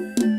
ป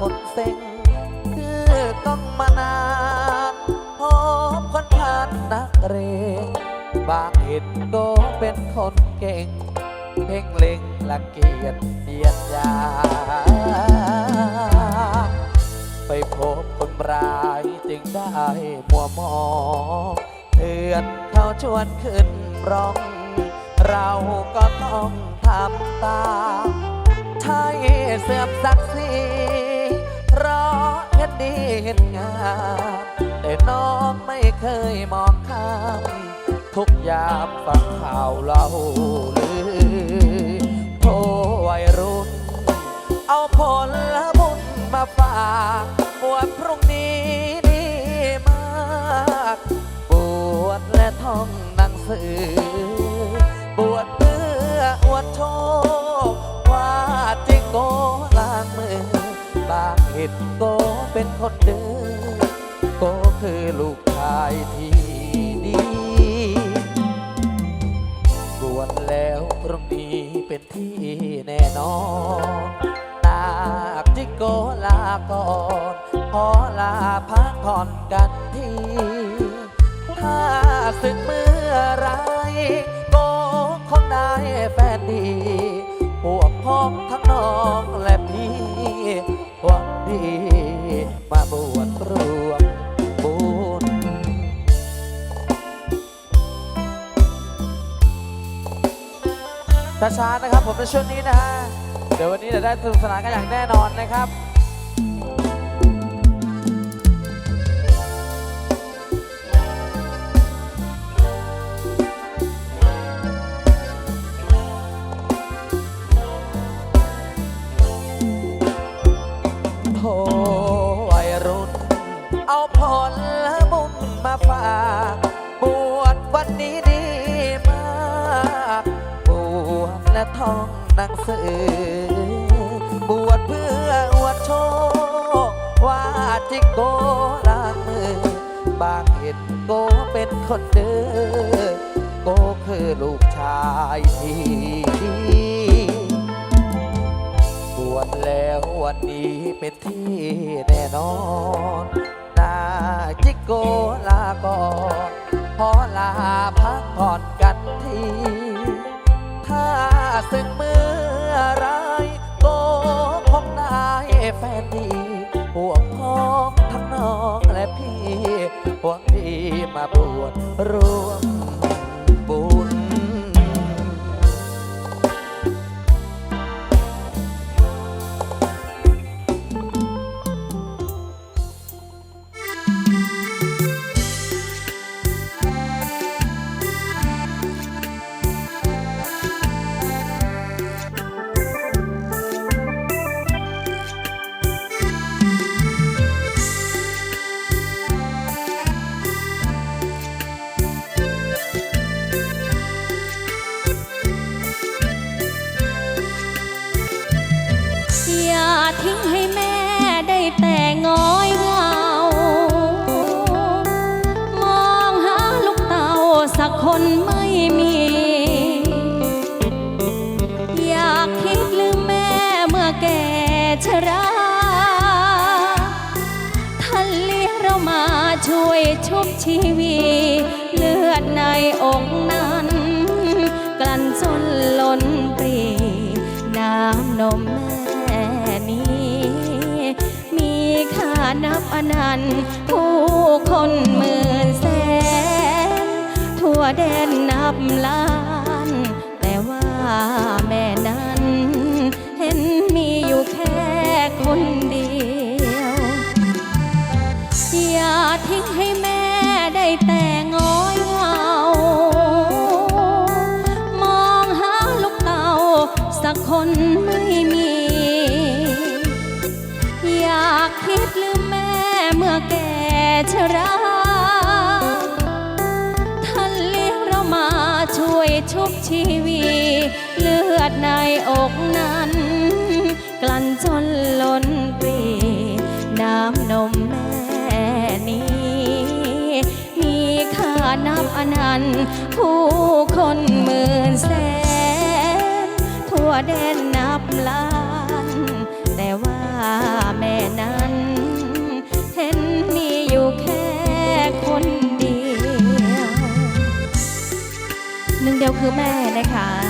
คนเซ็งคือต้องมานานพบคนผ่านนักเรงบางเห็นก็เป็นคนเก่ง เพ่งเล็งละเกียดเดียดยา ไปพบคนร้ายจึงได้มัวมองเตือนเขาชวนขึ้นร้อง เราก็ต้องทำตาม ใช่เสื่อมศักดิ์ศรีเพราะเห็นดีเห็นงามแต่น้องไม่เคยมองข้ามทุกยามฟังข่าวเล่าลือโทวัยรุ่น เอาผลบุญมาฝากบวชพรุ่งนี้ดีมากบวชและท่องหนังสือบวชเพื่ออวดโชคว่าจิโกล้างมือ บางเหตุโกเป็นคนเดื้อโกคือลูกชายที่ดีบวชแล้วพรุ่งนี้เป็นที่แน่นอนนาคจิโกลาก่อนขอลาพักผ่อนกันทีถ้าสึกเมื่อไรโกคงได้แฟนดี พวกพ้องทั้งน้องและพี่หวังดีมาบวชรวมบุญช้าๆนะครับผมในช่วงนี้นะฮะ เดี๋ยววันนี้จะได้สนุกสนานกันอย่างแน่นอนนะครับ ลูกชายที่บวชแล้ววันนี้เป็นที่แน่นอนนาจิโกลาก่อนขอลาพักผ่อนกันที ถ้าสึกเมื่อไรโกคงได้แฟนดีพวกพ้องทั้งน้องและพี่หวังดีมาบวชรวม สักคนไม่มี อยากคิดลืมแม่เมื่อแก่ชรา ท่านเลี้ยงเรามาช่วยชุบชีวีเลือดในอกนั้น กลั่นจนล้นปรีน้ำนมแม่นี้ มีค่านับอนันต์ผู้คน วแดนนับล้าน อกนั้น กลั่นจนล้นปรีน้ำนมแม่นี้ มีค่านับอนันต์ ผู้คนหมื่นแสน ทั่วแดนนับล้าน แต่ว่าแม่นั้น เห็นมีอยู่แค่คนเดียว หนึ่งเดียวคือแม่นะคะจะ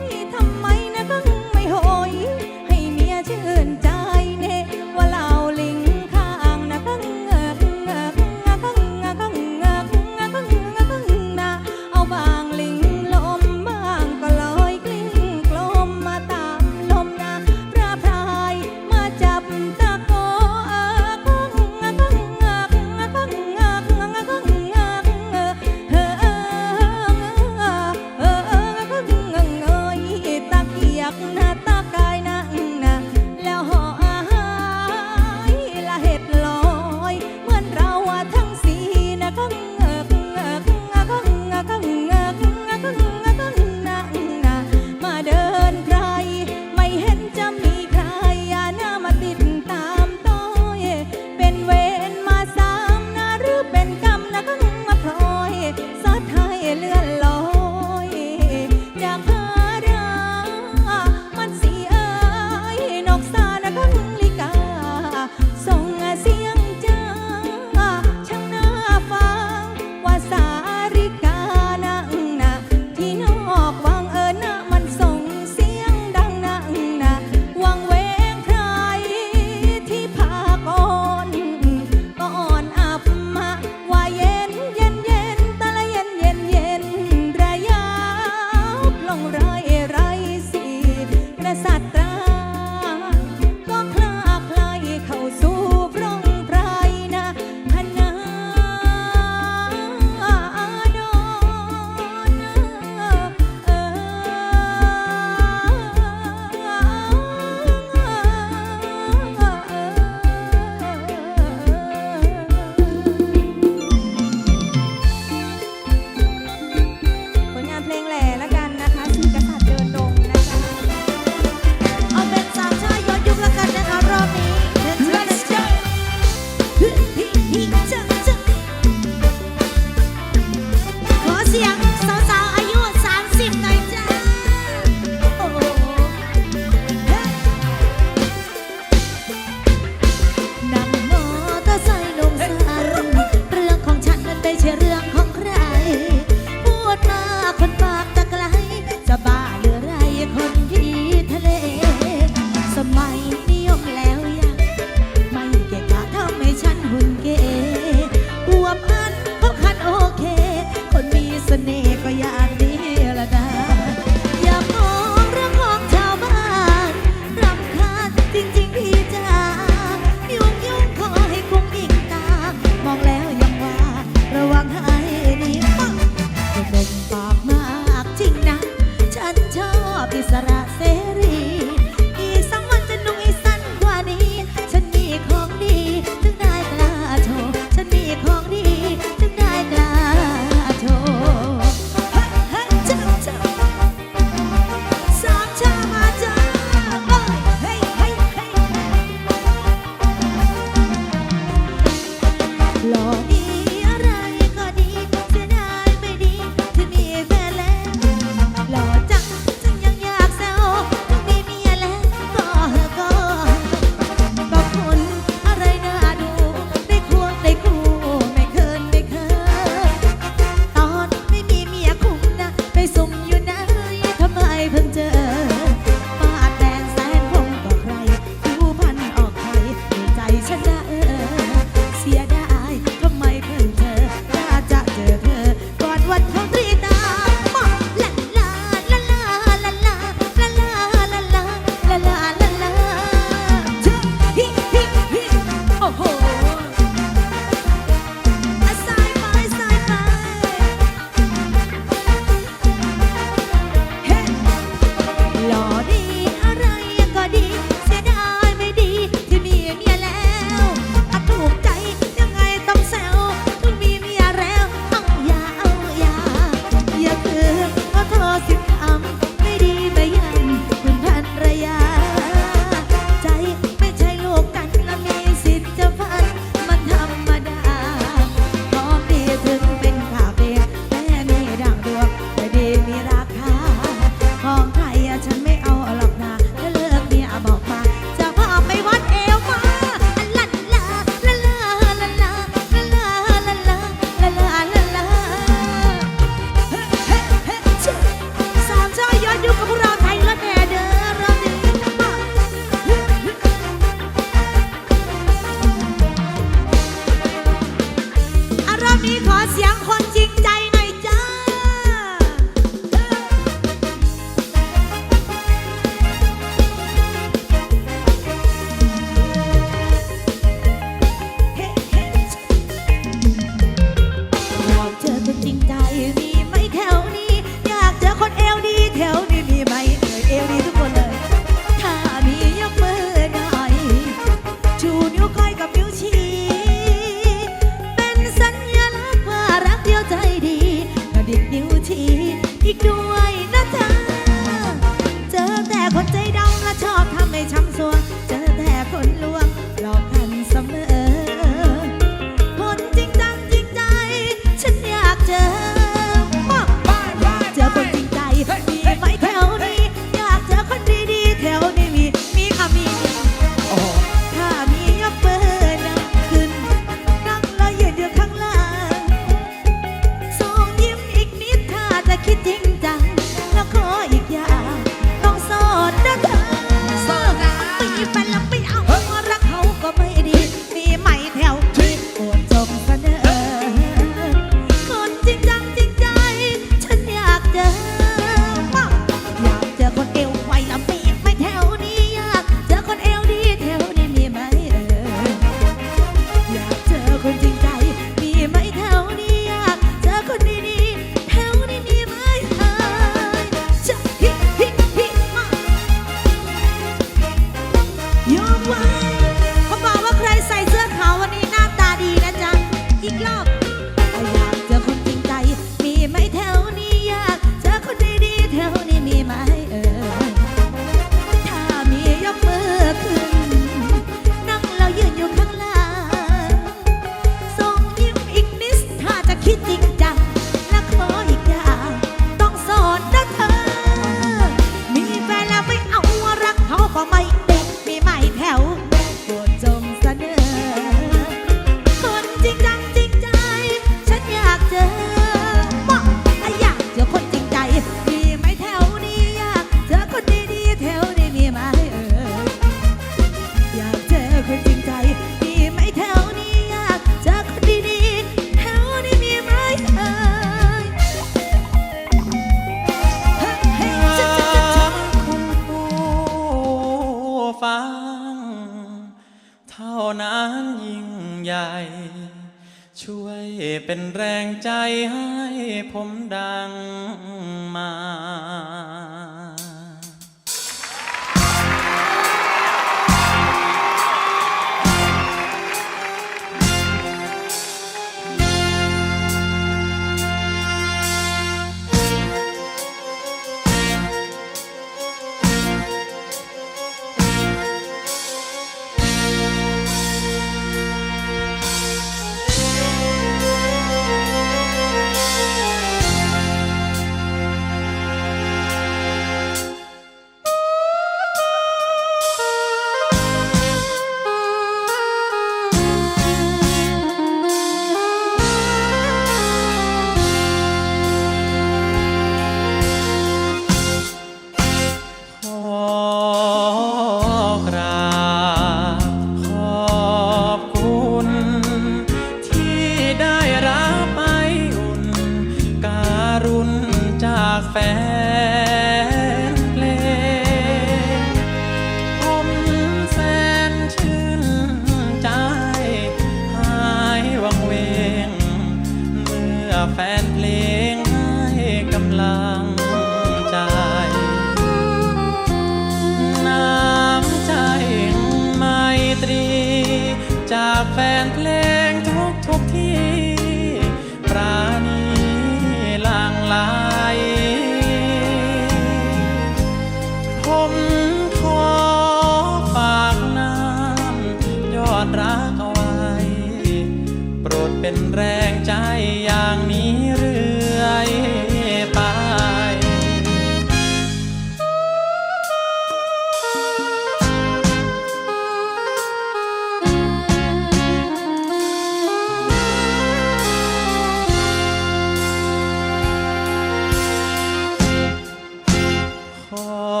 ข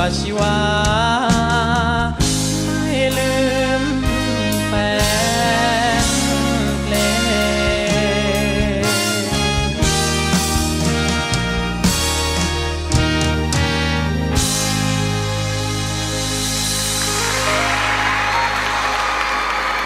ไว้